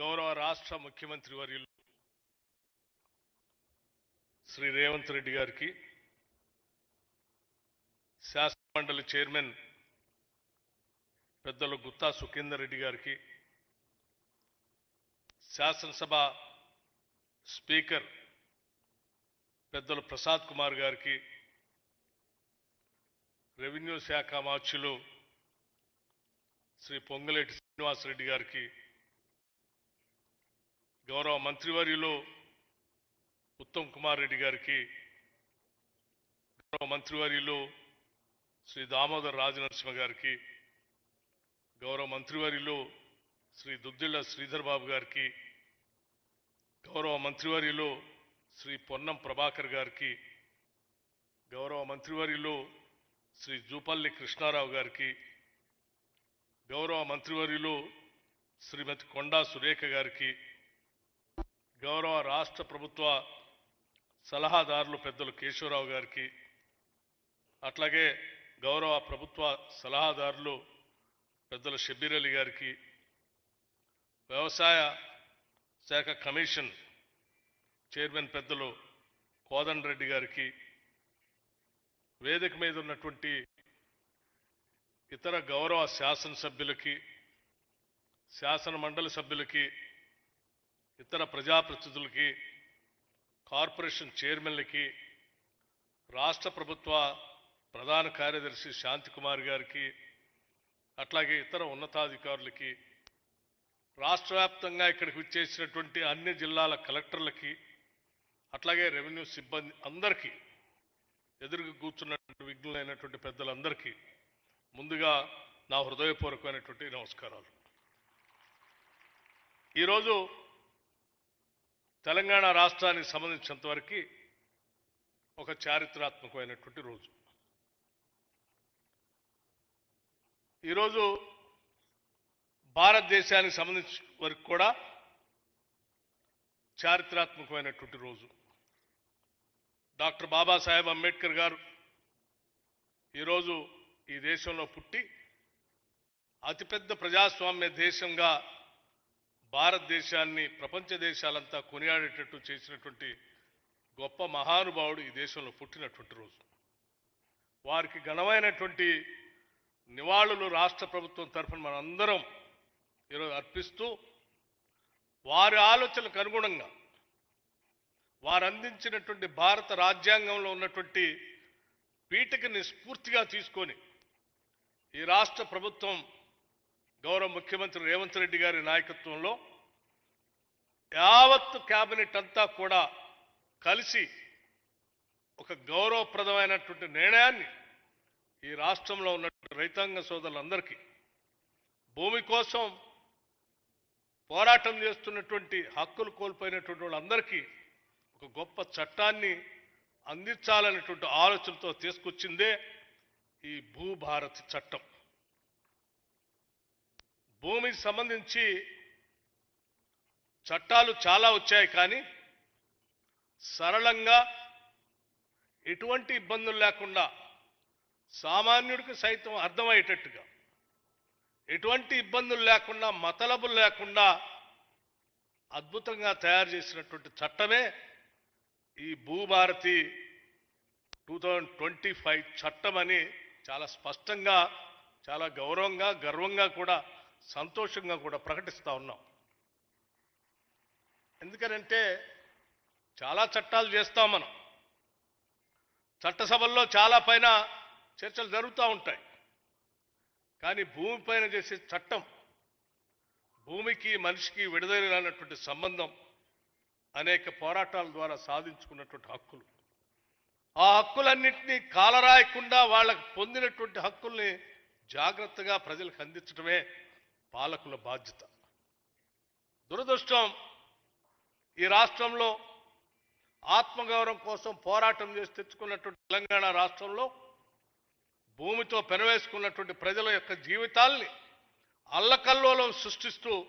గౌరవ రాష్ట్ర ముఖ్యమంత్రి వర్యులు శ్రీ రేవంత్ రెడ్డి గారికి శాసనమండలి చైర్మన్ పెద్దలు గుత్తా సుఖేందర్ రెడ్డి గారికి శాసనసభ స్పీకర్ పెద్దలు ప్రసాద్ కుమార్ గారికి రెవెన్యూ శాఖ మార్చులు శ్రీ పొంగలేటి శ్రీనివాసరెడ్డి గారికి గౌరవ మంత్రివర్యులు ఉత్తమ్ కుమార్ రెడ్డి గారికి గౌరవ మంత్రివర్యులు శ్రీ దామోదర్ రాజనరసింహ గారికి గౌరవ మంత్రివర్యులు శ్రీ దుద్దిళ్ళ శ్రీధర్ బాబు గారికి గౌరవ మంత్రివర్యులు శ్రీ పొన్నం ప్రభాకర్ గారికి గౌరవ మంత్రివర్యులు శ్రీ జూపల్లి కృష్ణారావు గారికి గౌరవ మంత్రివర్యులు శ్రీమతి కొండా సురేఖ గారికి గౌరవ రాష్ట్ర ప్రభుత్వ సలహాదారులు పెద్దలు కేశవరావు గారికి అట్లాగే గౌరవ ప్రభుత్వ సలహాదారులు పెద్దలు షబ్బీర్ అలీ గారికి వ్యవసాయ శాఖ కమిషన్ చైర్మన్ పెద్దలు కోదండ రెడ్డి గారికి వేదిక మీద ఉన్నటువంటి ఇతర గౌరవ శాసనసభ్యులకి శాసన మండలి సభ్యులకి ఇతర ప్రజాప్రతినిధులకి కార్పొరేషన్ చైర్మన్లకి రాష్ట్ర ప్రభుత్వ ప్రధాన కార్యదర్శి శాంతికుమార్ గారికి అట్లాగే ఇతర ఉన్నతాధికారులకి రాష్ట్ర వ్యాప్తంగా ఇక్కడికి విచ్చేసినటువంటి అన్ని జిల్లాల కలెక్టర్లకి అట్లాగే రెవెన్యూ సిబ్బంది అందరికీ ఎదురుగా కూర్చున్నటువంటి విఘ్నులైనటువంటి పెద్దలందరికీ ముందుగా నా హృదయపూర్వకమైనటువంటి నమస్కారాలు. ఈరోజు తెలంగాణ రాష్ట్రానికి సంబంధించినంతవరకు ఒక చారిత్రాత్మకమైనటువంటి రోజు. ఈరోజు భారతదేశానికి సంబంధించిన వరకు కూడా చారిత్రాత్మకమైనటువంటి రోజు. డాక్టర్ బాబాసాహెబ్ అంబేద్కర్ గారు ఈరోజు ఈ దేశంలో పుట్టి అతిపెద్ద ప్రజాస్వామ్య దేశంగా భారతదేశాన్ని ప్రపంచ దేశాలంతా కొనియాడేటట్టు చేసినటువంటి గొప్ప మహానుభావుడు ఈ దేశంలో పుట్టినటువంటి రోజు. వారికి ఘనమైనటువంటి నివాళులు రాష్ట్ర ప్రభుత్వం తరఫున మనందరం ఈరోజు అర్పిస్తూ వారి ఆలోచనలకు అనుగుణంగా వారు అందించినటువంటి భారత రాజ్యాంగంలో ఉన్నటువంటి పీఠికని స్ఫూర్తిగా తీసుకొని ఈ రాష్ట్ర ప్రభుత్వం గౌరవ ముఖ్యమంత్రి రేవంత్ రెడ్డి గారి నాయకత్వంలో యావత్తు క్యాబినెట్ అంతా కూడా కలిసి ఒక గౌరవప్రదమైనటువంటి నిర్ణయాన్ని ఈ రాష్ట్రంలో ఉన్నటువంటి రైతాంగ సోదరులందరికీ భూమి కోసం పోరాటం చేస్తున్నటువంటి హక్కులు కోల్పోయినటువంటి వాళ్ళందరికీ ఒక గొప్ప చట్టాన్ని అందించాలనేటువంటి ఆలోచనతో తీసుకొచ్చిందే ఈ భూభారతి చట్టం. భూమికి సంబంధించి చట్టాలు చాలా వచ్చాయి కానీ సరళంగా ఎటువంటి ఇబ్బందులు లేకుండా సామాన్యుడికి సైతం అర్థమయ్యేటట్టుగా ఎటువంటి ఇబ్బందులు లేకుండా మతలబులు లేకుండా అద్భుతంగా తయారు చేసినటువంటి చట్టమే ఈ Bhubharati two thousand twenty five చట్టం అని చాలా స్పష్టంగా చాలా గౌరవంగా గర్వంగా కూడా సంతోషంగా కూడా ప్రకటిస్తూ ఉన్నాం. ఎందుకనంటే చాలా చట్టాలు చేస్తాం మనం. చట్టసభల్లో చాలా పైన చర్చలు జరుగుతూ ఉంటాయి. కానీ భూమి పైన చేసే చట్టం భూమికి మనిషికి విడుదలైనటువంటి సంబంధం అనేక పోరాటాల ద్వారా సాధించుకున్నటువంటి హక్కులు. ఆ హక్కులన్నింటినీ కాలరాయకుండా వాళ్ళకు పొందినటువంటి హక్కుల్ని జాగ్రత్తగా ప్రజలకు అందించడమే పాలకుల బాధ్యత. దురదృష్టం ఈ రాష్ట్రంలో ఆత్మగౌరవం కోసం పోరాటం చేసి తెచ్చుకున్నటువంటి తెలంగాణ రాష్ట్రంలో భూమితో పెనవేసుకున్నటువంటి ప్రజల యొక్క జీవితాల్ని అల్లకల్లోలం సృష్టిస్తూ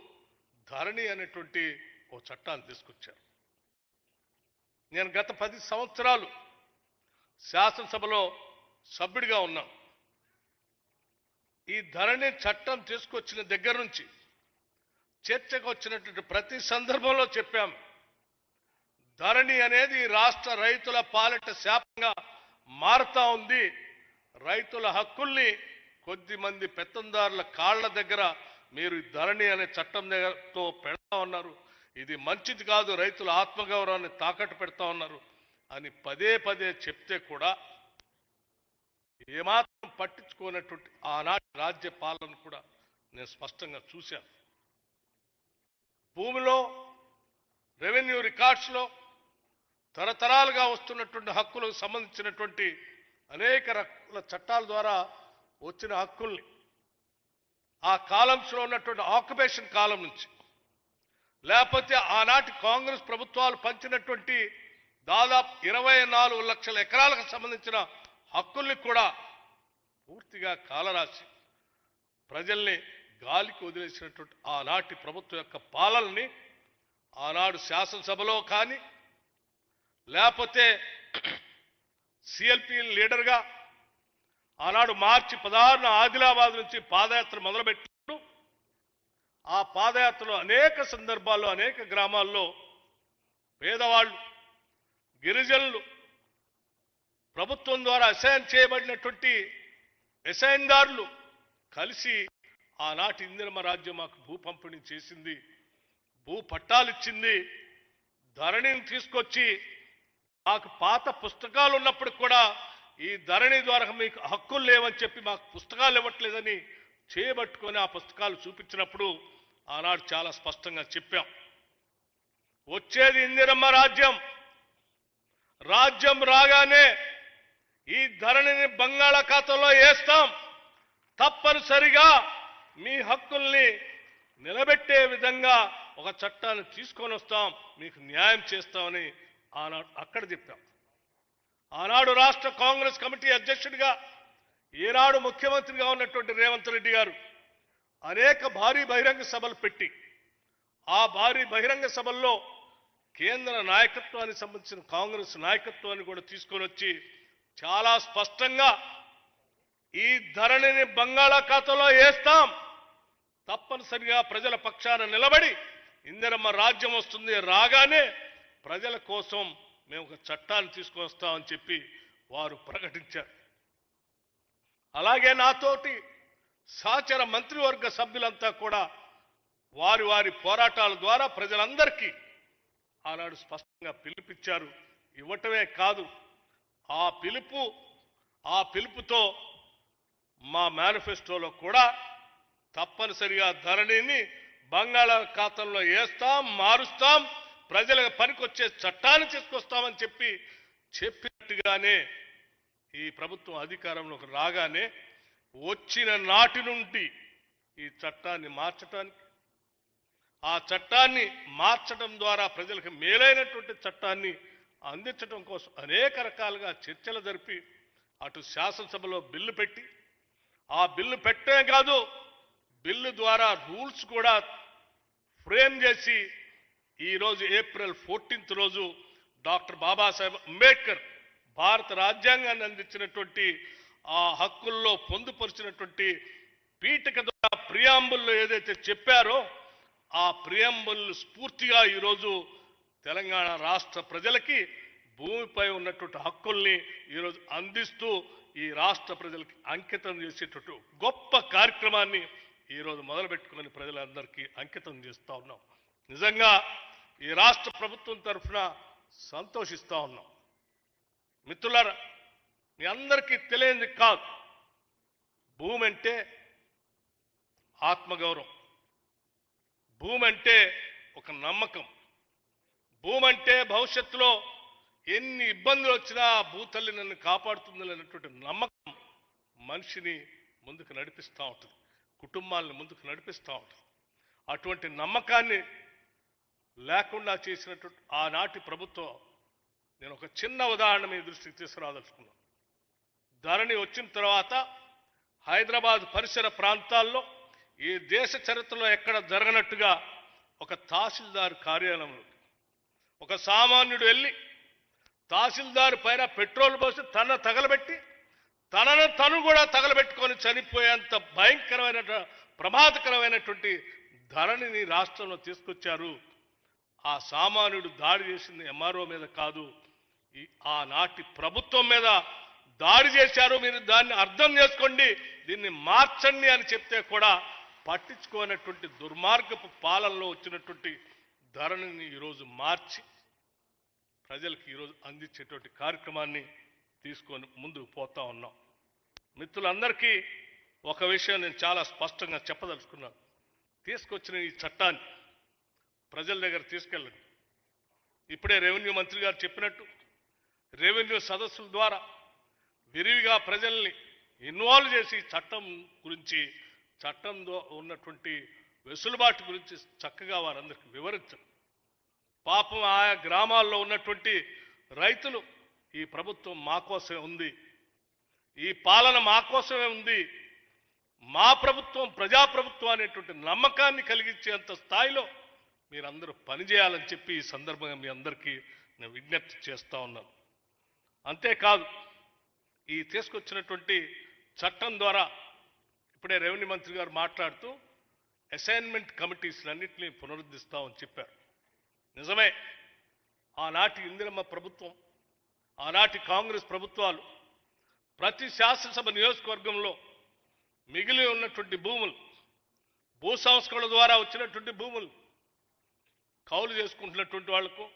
ధరణి అనేటువంటి ఓ చట్టాన్ని తీసుకొచ్చారు. నేను గత పది సంవత్సరాలు శాసనసభలో సభ్యుడిగా ఉన్నాను. ఈ ధరణి చట్టం తీసుకొచ్చిన దగ్గర నుంచి చర్చకు వచ్చినటువంటి ప్రతి సందర్భంలో చెప్పాం. ధరణి అనేది రాష్ట్ర రైతుల పాలిట శాపంగా మారుతా ఉంది. రైతుల హక్కుల్ని కొద్ది మంది పెత్తందారుల కాళ్ళ దగ్గర మీరు ఈ ధరణి అనే చట్టం దగ్గరతో పెడతా ఉన్నారు. ఇది మంచిది కాదు రైతుల ఆత్మగౌరవాన్ని తాకట్టు పెడతా ఉన్నారు అని పదే పదే చెప్తే కూడా ఏమాత్రం పట్టించుకోనటువంటి ఆనాటి రాజ్య పాలన కూడా నేను స్పష్టంగా చూశాను. భూమిలో రెవెన్యూ రికార్డ్స్లో తరతరాలుగా వస్తున్నటువంటి హక్కులకు సంబంధించినటువంటి అనేక రకాల చట్టాల ద్వారా వచ్చిన హక్కుల్ని ఆ కాలమ్స్లో ఉన్నటువంటి ఆక్యుపేషన్ కాలం నుంచి లేకపోతే ఆనాటి కాంగ్రెస్ ప్రభుత్వాలు పంచినటువంటి దాదాపు ఇరవై నాలుగు లక్షల ఎకరాలకు సంబంధించిన హక్కుల్ని కూడా పూర్తిగా కాలరాసి ప్రజల్ని గాలికి వదిలేసినటువంటి ఆనాటి ప్రభుత్వం యొక్క పాలనని ఆనాడు శాసనసభలో కానీ లేకపోతే సిఎల్పి లీడర్గా ఆనాడు మార్చి పదహారున ఆదిలాబాద్ నుంచి పాదయాత్ర మొదలుపెట్టినప్పుడు ఆ పాదయాత్రలో అనేక సందర్భాల్లో అనేక గ్రామాల్లో పేదవాళ్ళు గిరిజనులు ప్రభుత్వం ద్వారా అసైన్ చేయబడినటువంటి అసైన్దారులు కలిసి ఆనాటి ఇందిరమ రాజ్యం మాకు భూ పంపిణీ చేసింది భూ పట్టాలు ఇచ్చింది ధరణిని తీసుకొచ్చి మాకు పాత పుస్తకాలు ఉన్నప్పుడు కూడా ఈ ధరణి ద్వారా మీకు హక్కులు లేవని చెప్పి మాకు పుస్తకాలు ఇవ్వట్లేదని చేయబట్టుకొని ఆ పుస్తకాలు చూపించినప్పుడు ఆనాడు చాలా స్పష్టంగా చెప్పాం. వచ్చేది ఇందిరమ్మ రాజ్యం. రాజ్యం రాగానే ఈ ధరణిని బంగాళాఖాతంలో వేస్తాం. తప్పనిసరిగా మీ హక్కుల్ని నిలబెట్టే విధంగా ఒక చట్టాన్ని తీసుకొని వస్తాం. మీకు న్యాయం చేస్తామని ఆనాడు అక్కడ చెప్పాం. ఆనాడు రాష్ట్ర కాంగ్రెస్ కమిటీ అధ్యక్షుడిగా ఈనాడు ముఖ్యమంత్రిగా ఉన్నటువంటి రేవంత్ రెడ్డి గారు అనేక భారీ బహిరంగ సభలు పెట్టి ఆ భారీ బహిరంగ సభల్లో కేంద్ర నాయకత్వానికి సంబంధించిన కాంగ్రెస్ నాయకత్వాన్ని కూడా తీసుకొని వచ్చి చాలా స్పష్టంగా ఈ ధరణిని బంగాళాఖాతంలో వేస్తాం. తప్పనిసరిగా ప్రజల పక్షాన నిలబడి ఇందిరమ్మ రాజ్యం వస్తుంది రాగానే ప్రజల కోసం మేము ఒక చట్టాన్ని తీసుకొస్తామని చెప్పి వారు ప్రకటించారు. అలాగే నాతోటి సహచర మంత్రివర్గ సభ్యులంతా కూడా వారి వారి పోరాటాల ద్వారా ప్రజలందరికీ ఆనాడు స్పష్టంగా పిలుపిచ్చారు ఇవ్వటమే కాదు ఆ పిలుపు ఆ పిలుపుతో మా మేనిఫెస్టోలో కూడా తప్పనిసరిగా ధరణిని బంగాళాఖాతంలో వేస్తాం మారుస్తాం ప్రజలకు పనికొచ్చే చట్టాన్ని తీసుకొస్తామని చెప్పి చెప్పినట్టుగానే ఈ ప్రభుత్వం అధికారంలోకి రాగానే వచ్చిన నాటి నుండి ఈ చట్టాన్ని మార్చటానికి ఆ చట్టాన్ని మార్చడం ద్వారా ప్రజలకు మేలైనటువంటి చట్టాన్ని అందించడం కోసం అనేక రకాలుగా చర్చలు జరిపి అటు శాసనసభలో బిల్లు పెట్టి ఆ బిల్లు పెట్టే కాదు బిల్లు ద్వారా రూల్స్ కూడా ఫ్రేమ్ చేసి ఈరోజు ఏప్రిల్ ఫోర్టీన్త్ రోజు డాక్టర్ బాబాసాహెబ్ అంబేద్కర్ భారత రాజ్యాంగాన్ని అందించినటువంటి ఆ హక్కుల్లో పొందుపరిచినటువంటి పీఠిక ద్వారా ప్రియాంబుల్లో ఏదైతే చెప్పారో ఆ ప్రియాంబుల్ స్ఫూర్తిగా ఈరోజు తెలంగాణ రాష్ట్ర ప్రజలకి భూమిపై ఉన్నటువంటి హక్కుల్ని ఈరోజు అందిస్తూ ఈ రాష్ట్ర ప్రజలకి అంకితం చేసేటట్టు గొప్ప కార్యక్రమాన్ని ఈరోజు మొదలుపెట్టుకుని ప్రజలందరికీ అంకితం చేస్తూ ఉన్నాం. నిజంగా ఈ రాష్ట్ర ప్రభుత్వం తరఫున సంతోషిస్తూ ఉన్నాం. మిత్రులారా మీ అందరికీ తెలియంది కాదు భూమి అంటే ఆత్మగౌరవం. భూమి అంటే ఒక నమ్మకం. భూమి అంటే భవిష్యత్తులో ఎన్ని ఇబ్బందులు వచ్చినా భూతల్లి నన్ను కాపాడుతుంది అనేటువంటి నమ్మకం మనిషిని ముందుకు నడిపిస్తూ ఉంటుంది. కుటుంబాలను ముందుకు నడిపిస్తూ ఉంటుంది. అటువంటి నమ్మకాన్ని లేకుండా చేసినటువంటి ఆనాటి ప్రభుత్వం నేను ఒక చిన్న ఉదాహరణ మీ దృష్టికి తీసుకురాదలుచుకున్నాను. ధరణి వచ్చిన తర్వాత హైదరాబాద్ పరిసర ప్రాంతాల్లో ఈ దేశ చరిత్రలో ఎక్కడ జరగనట్టుగా ఒక తహసీల్దార్ కార్యాలయం ఒక సామాన్యుడు వెళ్ళి తహసీల్దార్ పైన పెట్రోల్ పోసి తన తగలబెట్టి తనను తను కూడా తగలబెట్టుకొని చనిపోయేంత భయంకరమైన ప్రమాదకరమైనటువంటి ధరణిని రాష్ట్రంలో తీసుకొచ్చారు. ఆ సామాన్యుడు దాడి చేసింది ఎంఆర్ఓ మీద కాదు ఈ ఆనాటి ప్రభుత్వం మీద దాడి చేశారు. మీరు దాన్ని అర్థం చేసుకోండి దీన్ని మార్చండి అని చెప్తే కూడా పట్టించుకోనటువంటి దుర్మార్గపు పాలనలో వచ్చినటువంటి ధరణిని ఈరోజు మార్చి ప్రజలకు ఈరోజు అందించేటువంటి కార్యక్రమాన్ని తీసుకొని ముందుకు పోతా ఉన్నాం. మిత్రులందరికీ ఒక విషయం నేను చాలా స్పష్టంగా చెప్పదలుచుకున్నాను. తీసుకొచ్చిన ఈ చట్టాన్ని ప్రజల దగ్గర తీసుకెళ్ళండి. ఇప్పుడే రెవెన్యూ మంత్రి గారు చెప్పినట్టు రెవెన్యూ సదస్సుల ద్వారా విరివిగా ప్రజల్ని ఇన్వాల్వ్ చేసి చట్టం గురించి చట్టంలో ఉన్నటువంటి వెసులుబాటు గురించి చక్కగా వారందరికీ వివరించండి. పాపం ఆయా గ్రామాల్లో ఉన్నటువంటి రైతులు ఈ ప్రభుత్వం మా కోసమే ఉంది. ఈ పాలన మా కోసమే ఉంది. మా ప్రభుత్వం ప్రజాప్రభుత్వం అనేటువంటి నమ్మకాన్ని కలిగించేంత స్థాయిలో మీరందరూ పనిచేయాలని చెప్పి ఈ సందర్భంగా మీ అందరికీ నేను విజ్ఞప్తి చేస్తూ ఉన్నాను. అంతేకాదు ఈ తీసుకొచ్చినటువంటి చట్టం ద్వారా ఇప్పుడే రెవెన్యూ మంత్రి గారు మాట్లాడుతూ అసైన్మెంట్ కమిటీస్లన్నింటినీ పునరుద్ధరిస్తామని చెప్పారు. నిజమే. ఆనాటి ఇందిరమ్మ ప్రభుత్వం ఆనాటి కాంగ్రెస్ ప్రభుత్వాలు ప్రతి శాసనసభ నియోజకవర్గంలో మిగిలి ఉన్నటువంటి భూములు భూ సంస్కరణ ద్వారా వచ్చినటువంటి భూములు కౌలు చేసుకుంటున్నటువంటి వాళ్ళకు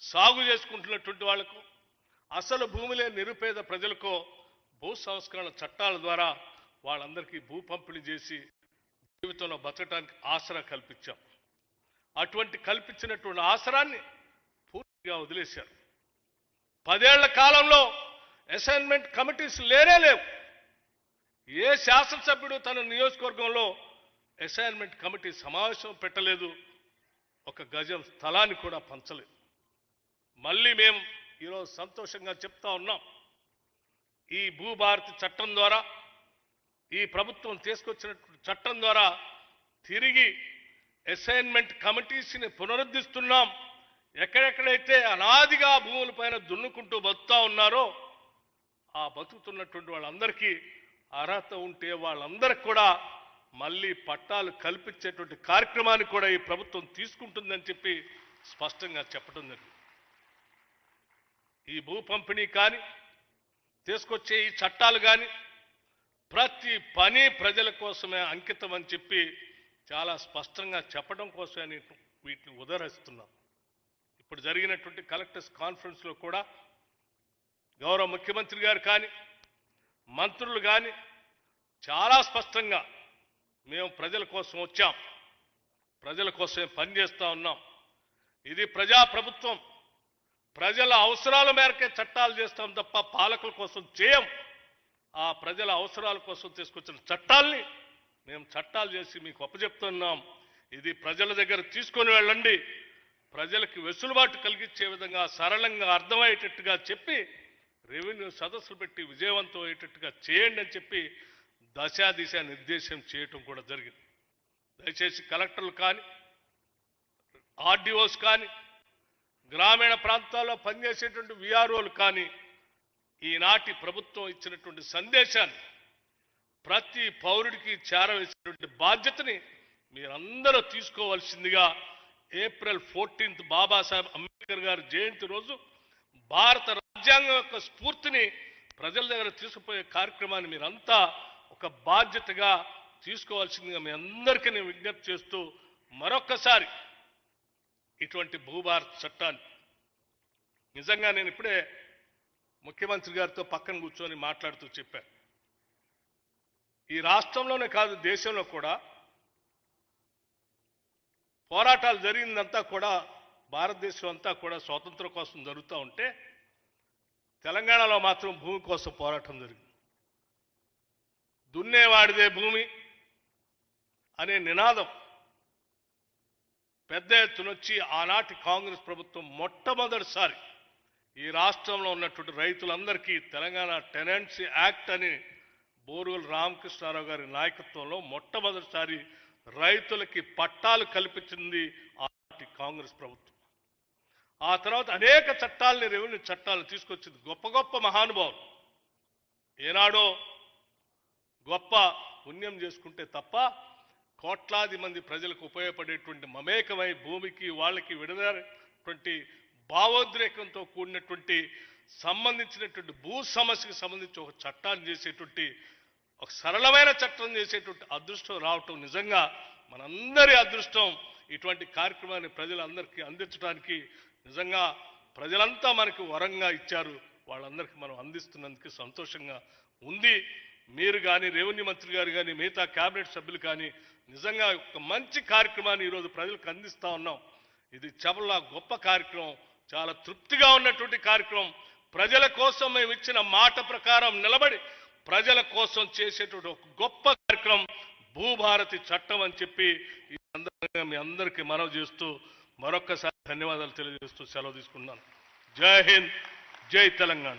సాగు చేసుకుంటున్నటువంటి వాళ్ళకు అసలు భూమిలే నిరుపేద ప్రజలకు భూ సంస్కరణ చట్టాల ద్వారా వాళ్ళందరికీ భూ పంపిణీ చేసి జీవితంలో బతకడానికి ఆసరా కల్పించాం. అటువంటి కల్పించినటువంటి ఆసరాన్ని పూర్తిగా వదిలేశారు. పదేళ్ళ కాలంలో అసైన్మెంట్ కమిటీస్ లేనే లేవు. ఏ శాసనసభ్యుడు తన నియోజకవర్గంలో అసైన్మెంట్ కమిటీ సమావేశం పెట్టలేదు ఒక గజం స్థలాన్ని కూడా పంచలేదు. మళ్ళీ మేము ఈరోజు సంతోషంగా చెప్తా ఉన్నాం. ఈ భూభారతి చట్టం ద్వారా ఈ ప్రభుత్వం తీసుకొచ్చినటువంటి చట్టం ద్వారా తిరిగి అసైన్మెంట్ కమిటీస్ని పునరుద్ధరిస్తున్నాం ఎక్కడెక్కడైతే అనాదిగా భూములపైన దున్నుకుంటూ బతుకుతా ఉన్నారో ఆ బతుకుతున్నటువంటి వాళ్ళందరికీ అర్హత ఉంటే వాళ్ళందరికి కూడా మళ్ళీ పట్టాలు కల్పించేటువంటి కార్యక్రమాన్ని కూడా ఈ ప్రభుత్వం తీసుకుంటుందని చెప్పి స్పష్టంగా చెప్పడం జరిగింది. ఈ భూ పంపిణీ కానీ తీసుకొచ్చే ఈ చట్టాలు కానీ ప్రతి పని ప్రజల కోసమే అంకితం అని చెప్పి చాలా స్పష్టంగా చెప్పడం కోసమే నేను వీటిని ఉదహరిస్తున్నాం. ఇప్పుడు జరిగినటువంటి కలెక్టర్స్ కాన్ఫరెన్స్లో కూడా గౌరవ ముఖ్యమంత్రి గారు కానీ మంత్రులు కానీ చాలా స్పష్టంగా మేము ప్రజల కోసం వచ్చాం. ప్రజల కోసమే పనిచేస్తూ ఉన్నాం. ఇది ప్రజా ప్రభుత్వం ప్రజల అవసరాల మేరకే చట్టాలు చేస్తాం తప్ప పాలకుల కోసం చేయం. ఆ ప్రజల అవసరాల కోసం తీసుకొచ్చిన చట్టాల్ని మేము చట్టాలు చేసి మీకు అప్పచెప్తున్నాం. ఇది ప్రజల దగ్గర తీసుకొని వెళ్ళండి. ప్రజలకి వెసులుబాటు కలిగించే విధంగా సరళంగా అర్థమయ్యేటట్టుగా చెప్పి రెవెన్యూ సదస్సులు పెట్టి విజయవంతం అయ్యేటట్టుగా చేయండి అని చెప్పి దశాదిశ నిర్దేశం చేయటం కూడా జరిగింది. దయచేసి కలెక్టర్లు కానీ ఆర్డీఓస్ కానీ గ్రామీణ ప్రాంతాల్లో పనిచేసేటువంటి విఆర్ఓలు కానీ ఈనాటి ప్రభుత్వం ఇచ్చినటువంటి సందేశాన్ని ప్రతి పౌరుడికి చేరవేసినటువంటి బాధ్యతని మీరందరూ తీసుకోవాల్సిందిగా ఏప్రిల్ ఫోర్టీన్త్ బాబాసాహెబ్ అంబేద్కర్ గారి జయంతి రోజు భారత రాజ్యాంగం యొక్క స్ఫూర్తిని ప్రజల దగ్గర తీసుకుపోయే కార్యక్రమాన్ని మీరంతా ఒక బాధ్యతగా తీసుకోవాల్సిందిగా మీ అందరికీ నేను విజ్ఞప్తి చేస్తూ మరొక్కసారి ఇటువంటి భూభారత్ చట్టాన్ని నిజంగా నేను ఇప్పుడే ముఖ్యమంత్రి గారితో పక్కన కూర్చొని మాట్లాడుతూ చెప్పాను. ఈ రాష్ట్రంలోనే కాదు దేశంలో కూడా పోరాటాలు జరిగిందంతా కూడా భారతదేశం అంతా కూడా స్వాతంత్రం కోసం జరుగుతూ ఉంటే తెలంగాణలో మాత్రం భూమి కోసం పోరాటం జరిగింది. దున్నేవాడిదే భూమి అనే నినాదం పెద్ద ఎత్తునొచ్చి ఆనాటి కాంగ్రెస్ ప్రభుత్వం మొట్టమొదటిసారి ఈ రాష్ట్రంలో ఉన్నటువంటి రైతులందరికీ తెలంగాణ టెనెన్సీ యాక్ట్ అని బోరుగోలు రామకృష్ణారావు గారి నాయకత్వంలో మొట్టమొదటిసారి రైతులకి పట్టాలు కల్పించింది ఆనాటి కాంగ్రెస్ ప్రభుత్వం. ఆ తర్వాత అనేక చట్టాలని రెవెన్యూ చట్టాలు తీసుకొచ్చింది గొప్ప గొప్ప మహానుభావులు. ఏనాడో గొప్ప పుణ్యం చేసుకుంటే తప్ప కోట్లాది మంది ప్రజలకు ఉపయోగపడేటువంటి మమేకమై భూమికి వాళ్ళకి విడదటువంటి భావోద్రేకంతో కూడినటువంటి సంబంధించినటువంటి భూ సమస్యకు సంబంధించి ఒక చట్టాన్ని చేసేటువంటి ఒక సరళమైన చట్టం చేసేటువంటి అదృష్టం రావటం నిజంగా మనందరి అదృష్టం. ఇటువంటి కార్యక్రమాన్ని ప్రజలందరికీ అందించడానికి నిజంగా ప్రజలంతా మనకి వరంగా ఇచ్చారు. వాళ్ళందరికీ మనం అందిస్తున్నందుకు సంతోషంగా ఉంది. మీరు కానీ రెవెన్యూ మంత్రి గారు కానీ మిగతా కేబినెట్ సభ్యులు కానీ నిజంగా ఒక మంచి కార్యక్రమాన్ని ఈరోజు ప్రజలకు అందిస్తా ఉన్నాం. ఇది చాలా గొప్ప కార్యక్రమం. చాలా తృప్తిగా ఉన్నటువంటి కార్యక్రమం. ప్రజల కోసం మేము ఇచ్చిన మాట ప్రకారం నిలబడి ప్రజల కోసం చేసేటువంటి ఒక గొప్ప కార్యక్రమం భూభారతి చట్టం అని చెప్పి ఈ సందర్భంగా మీ అందరికీ మనవి చేస్తూ మరొక్కసారి ధన్యవాదాలు తెలియజేస్తూ సెలవు తీసుకున్నాను జై హింద్ జై తెలంగాణ.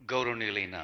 గౌరవనీయులైన